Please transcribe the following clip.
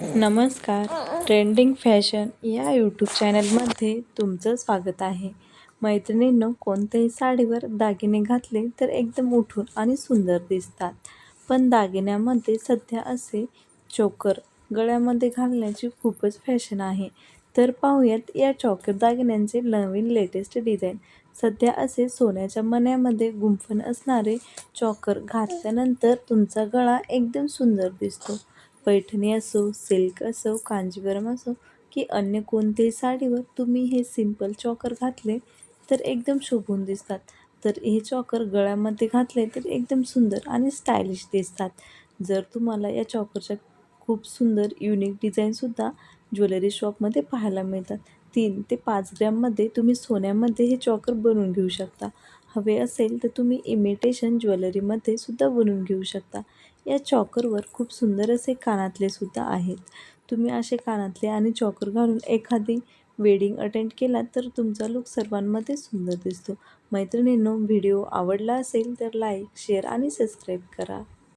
नमस्कार. Trending fashion या YouTube चॅनलमध्ये तुमचं स्वागत आहे. मैत्रिणींनं कोणत्याही साडीवर दागिने घातले तर एकदम उठून आणि सुंदर दिसतात. पण दागिन्यामध्ये सध्या असे चोकर गळ्यामध्ये घालण्याची खूपच फॅशन आहे. तर पाहूयात या चॉकर दागिन्यांचे नवीन लेटेस्ट डिझाईन सध्या असे सोन्याच्या मण्यामध्ये गुंफण असणारे चॉकर घातल्यानंतर तुमचा गळा एकदम सुंदर दिसतो. पैठणी असो सिल्क असो कांजीवरम असो की अन्य कोणत्याही साडीवर तुम्ही हे सिंपल चॉकर घातले तर एकदम शोभून दिसतात. तर हे चॉकर गळ्यामध्ये घातले तर एकदम सुंदर आणि स्टायलिश दिसतात. जर तुम्हाला या चॉकरच्या खूप सुंदर युनिक डिझाईनसुद्धा ज्वेलरी शॉपमध्ये पाहायला मिळतात तीन ते पाच ग्रॅममध्ये तुम्ही सोन्यामध्ये हे चॉकर बनवून घेऊ शकता. हवे असेल तर तुम्ही इमिटेशन ज्वेलरीमध्ये सुद्धा बनवून घेऊ शकता. या चॉकरवर खूप सुंदर असे कानातले सुद्धा आहेत. तुम्ही असे कानातले आणि चॉकर घालून एखादी वेडिंग अटेंड केला तर तुमचा लुक सर्वांमध्ये सुंदर दिसतो. मैत्रिणींनो व्हिडिओ आवडला असेल तर लाईक शेअर आणि सबस्क्राईब करा.